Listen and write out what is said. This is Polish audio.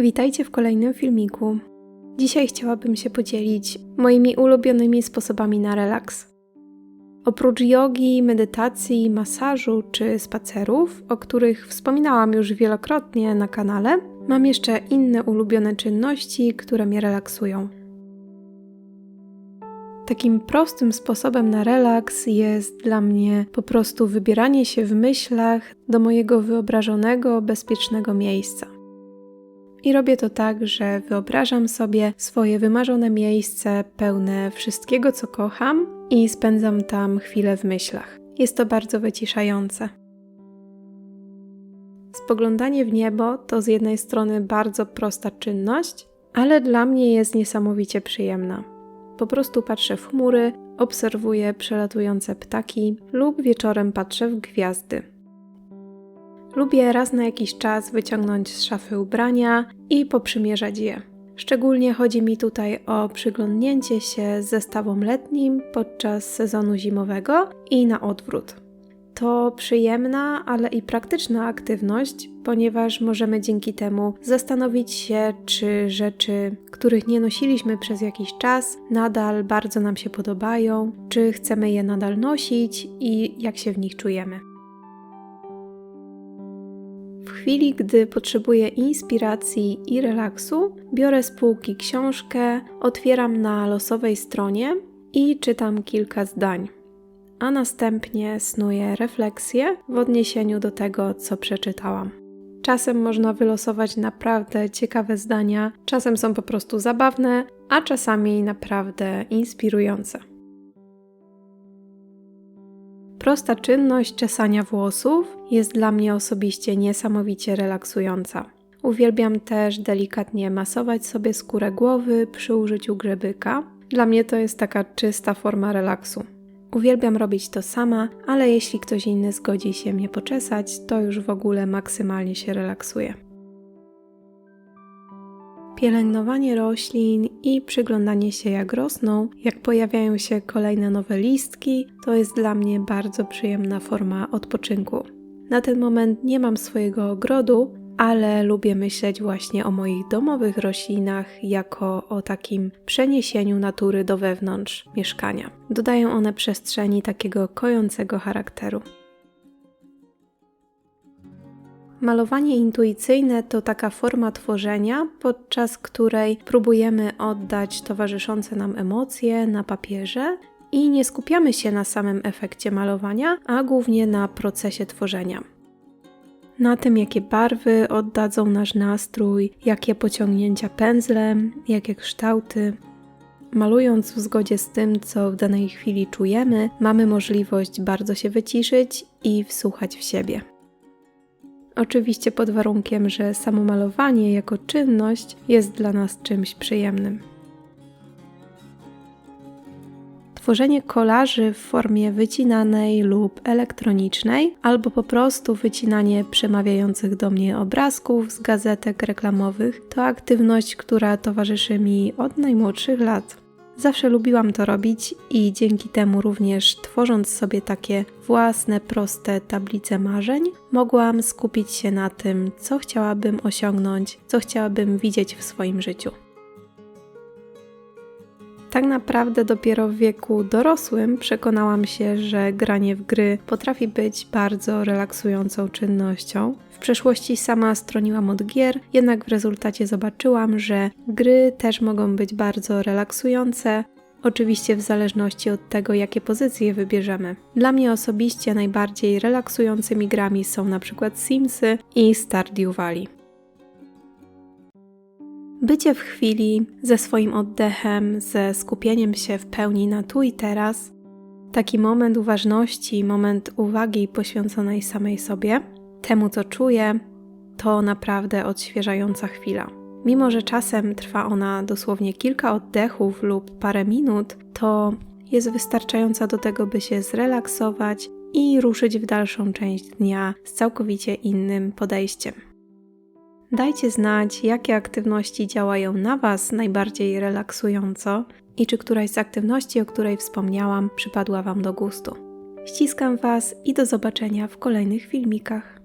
Witajcie w kolejnym filmiku. Dzisiaj chciałabym się podzielić moimi ulubionymi sposobami na relaks. Oprócz jogi, medytacji, masażu czy spacerów, o których wspominałam już wielokrotnie na kanale, mam jeszcze inne ulubione czynności, które mnie relaksują. Takim prostym sposobem na relaks jest dla mnie po prostu wybieranie się w myślach do mojego wyobrażonego, bezpiecznego miejsca. I robię to tak, że wyobrażam sobie swoje wymarzone miejsce pełne wszystkiego, co kocham, i spędzam tam chwilę w myślach. Jest to bardzo wyciszające. Spoglądanie w niebo to z jednej strony bardzo prosta czynność, ale dla mnie jest niesamowicie przyjemna. Po prostu patrzę w chmury, obserwuję przelatujące ptaki lub wieczorem patrzę w gwiazdy. Lubię raz na jakiś czas wyciągnąć z szafy ubrania i poprzymierzać je. Szczególnie chodzi mi tutaj o przyglądnięcie się zestawom letnim podczas sezonu zimowego i na odwrót. To przyjemna, ale i praktyczna aktywność, ponieważ możemy dzięki temu zastanowić się, czy rzeczy, których nie nosiliśmy przez jakiś czas, nadal bardzo nam się podobają, czy chcemy je nadal nosić i jak się w nich czujemy. W chwili, gdy potrzebuję inspiracji i relaksu, biorę z półki książkę, otwieram na losowej stronie i czytam kilka zdań. A następnie snuję refleksję w odniesieniu do tego, co przeczytałam. Czasem można wylosować naprawdę ciekawe zdania, czasem są po prostu zabawne, a czasami naprawdę inspirujące. Prosta czynność czesania włosów jest dla mnie osobiście niesamowicie relaksująca. Uwielbiam też delikatnie masować sobie skórę głowy przy użyciu grzebyka. Dla mnie to jest taka czysta forma relaksu. Uwielbiam robić to sama, ale jeśli ktoś inny zgodzi się mnie poczesać, to już w ogóle maksymalnie się relaksuję. Pielęgnowanie roślin i przyglądanie się jak rosną, jak pojawiają się kolejne nowe listki, to jest dla mnie bardzo przyjemna forma odpoczynku. Na ten moment nie mam swojego ogrodu, ale lubię myśleć właśnie o moich domowych roślinach jako o takim przeniesieniu natury do wewnątrz mieszkania. Dodają one przestrzeni takiego kojącego charakteru. Malowanie intuicyjne to taka forma tworzenia, podczas której próbujemy oddać towarzyszące nam emocje na papierze i nie skupiamy się na samym efekcie malowania, a głównie na procesie tworzenia. Na tym, jakie barwy oddadzą nasz nastrój, jakie pociągnięcia pędzlem, jakie kształty. Malując w zgodzie z tym, co w danej chwili czujemy, mamy możliwość bardzo się wyciszyć i wsłuchać w siebie. Oczywiście pod warunkiem, że samo malowanie jako czynność jest dla nas czymś przyjemnym. Tworzenie kolaży w formie wycinanej lub elektronicznej, albo po prostu wycinanie przemawiających do mnie obrazków z gazetek reklamowych to aktywność, która towarzyszy mi od najmłodszych lat. Zawsze lubiłam to robić i dzięki temu również tworząc sobie takie własne, proste tablice marzeń, mogłam skupić się na tym, co chciałabym osiągnąć, co chciałabym widzieć w swoim życiu. Tak naprawdę dopiero w wieku dorosłym przekonałam się, że granie w gry potrafi być bardzo relaksującą czynnością. W przeszłości sama stroniłam od gier, jednak w rezultacie zobaczyłam, że gry też mogą być bardzo relaksujące, oczywiście w zależności od tego, jakie pozycje wybierzemy. Dla mnie osobiście najbardziej relaksującymi grami są na przykład Simsy i Stardew Valley. Bycie w chwili, ze swoim oddechem, ze skupieniem się w pełni na tu i teraz, taki moment uważności, moment uwagi poświęconej samej sobie, temu co czuję, to naprawdę odświeżająca chwila. Mimo, że czasem trwa ona dosłownie kilka oddechów lub parę minut, to jest wystarczająca do tego, by się zrelaksować i ruszyć w dalszą część dnia z całkowicie innym podejściem. Dajcie znać, jakie aktywności działają na Was najbardziej relaksująco i czy któraś z aktywności, o której wspomniałam, przypadła Wam do gustu. Ściskam Was i do zobaczenia w kolejnych filmikach.